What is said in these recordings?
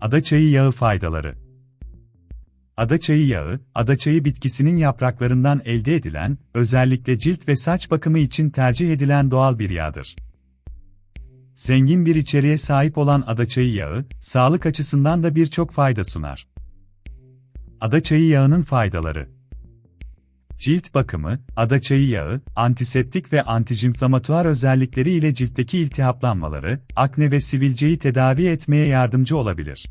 Adaçayı yağı faydaları Adaçayı yağı, adaçayı bitkisinin yapraklarından elde edilen, özellikle cilt ve saç bakımı için tercih edilen doğal bir yağdır. Zengin bir içeriğe sahip olan adaçayı yağı, sağlık açısından da birçok fayda sunar. Adaçayı yağının faydaları Cilt bakımı, adaçayı yağı, antiseptik ve antijinflamatuar özellikleri ile ciltteki iltihaplanmaları, akne ve sivilceyi tedavi etmeye yardımcı olabilir.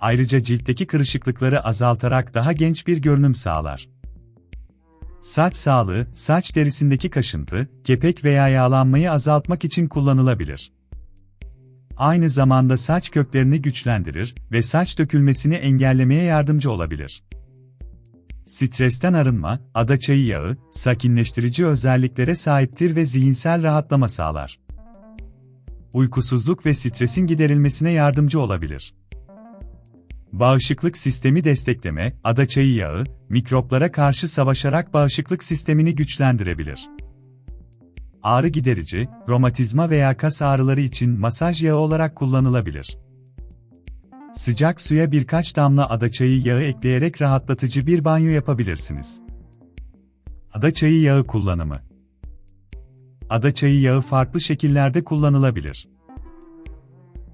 Ayrıca ciltteki kırışıklıkları azaltarak daha genç bir görünüm sağlar. Saç sağlığı, saç derisindeki kaşıntı, kepek veya yağlanmayı azaltmak için kullanılabilir. Aynı zamanda saç köklerini güçlendirir ve saç dökülmesini engellemeye yardımcı olabilir. Stresten arınma, adaçayı yağı, sakinleştirici özelliklere sahiptir ve zihinsel rahatlama sağlar. Uykusuzluk ve stresin giderilmesine yardımcı olabilir. Bağışıklık sistemi destekleme, adaçayı yağı, mikroplara karşı savaşarak bağışıklık sistemini güçlendirebilir. Ağrı giderici, romatizma veya kas ağrıları için masaj yağı olarak kullanılabilir. Sıcak suya birkaç damla adaçayı yağı ekleyerek rahatlatıcı bir banyo yapabilirsiniz. Adaçayı yağı kullanımı Adaçayı yağı farklı şekillerde kullanılabilir.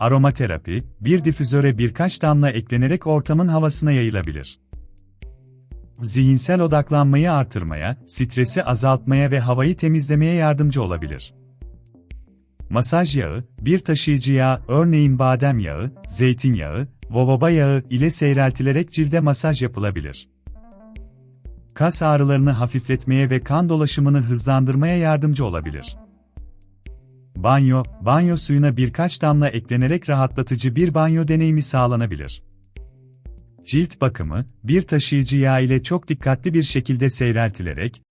Aromaterapi, bir difüzöre birkaç damla eklenerek ortamın havasına yayılabilir. Zihinsel odaklanmayı artırmaya, stresi azaltmaya ve havayı temizlemeye yardımcı olabilir. Masaj yağı, bir taşıyıcı yağ, örneğin badem yağı, zeytinyağı, jojoba yağı ile seyreltilerek cilde masaj yapılabilir. Kas ağrılarını hafifletmeye ve kan dolaşımını hızlandırmaya yardımcı olabilir. Banyo, banyo suyuna birkaç damla eklenerek rahatlatıcı bir banyo deneyimi sağlanabilir. Cilt bakımı, bir taşıyıcı yağ ile çok dikkatli bir şekilde seyreltilerek,